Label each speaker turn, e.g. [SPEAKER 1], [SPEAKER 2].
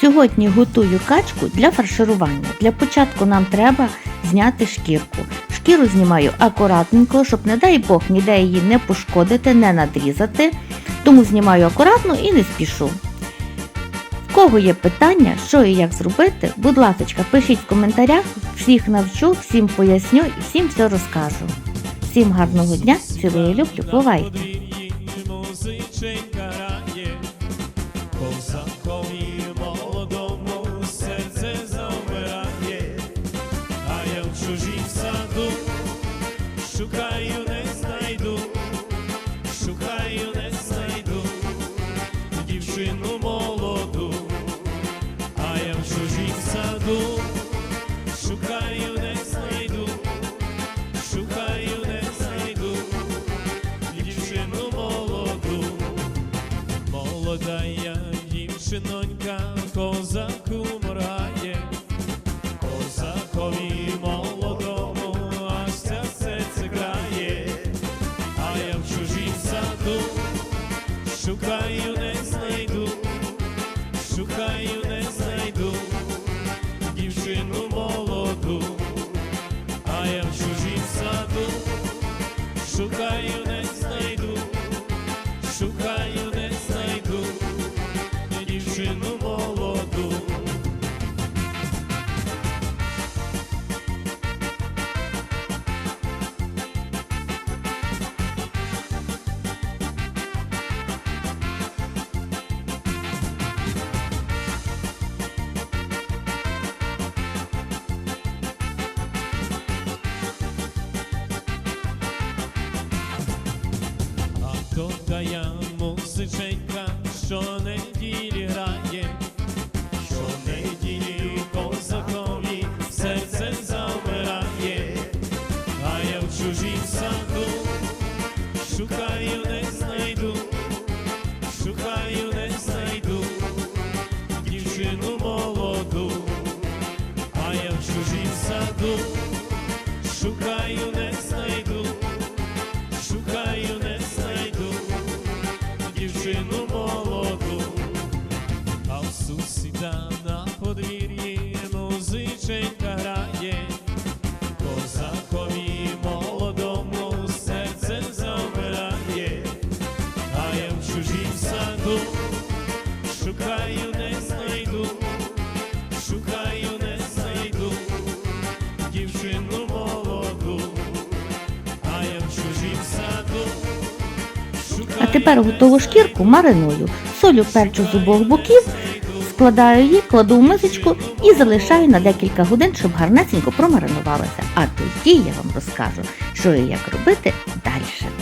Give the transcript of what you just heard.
[SPEAKER 1] Сьогодні готую качку для фарширування. Для початку нам треба зняти шкірку. Шкіру знімаю акуратненько, щоб, не дай Бог, ніде її не пошкодити, не надрізати. Тому знімаю акуратно і не спішу. В кого є питання, що і як зробити, будь ласка, пишіть в коментарях, всіх навчу, всім поясню і всім все розкажу. Всім гарного дня, цілую люблю, бувайте!
[SPEAKER 2] Шукаю, не знайду, шукаю, не знайду. Дівчину молоду, а я в чужій саду. Шукаю, не знайду. Шукаю, не знайду. Дівчину молоду, молода я дівчинонька, козаку моргає, шукаю, не знайду дівчину молоду. А я в чужім саду шукаю, не знайду, шукаю, не знайду дівчину А то та я музиченька, що неділі грає, що неділі козакові серце завмирає, а я в чужім саду шукаю, не знайду, шукаю, не знайду дівчину молоду, а я в чужім саду
[SPEAKER 1] а тепер готову шкірку мариную. Солю перчу з обох боків, складаю її, кладу в мисочку і залишаю на декілька годин, щоб гарнесенько промаринувалася. А тоді я вам розкажу, що і як робити далі.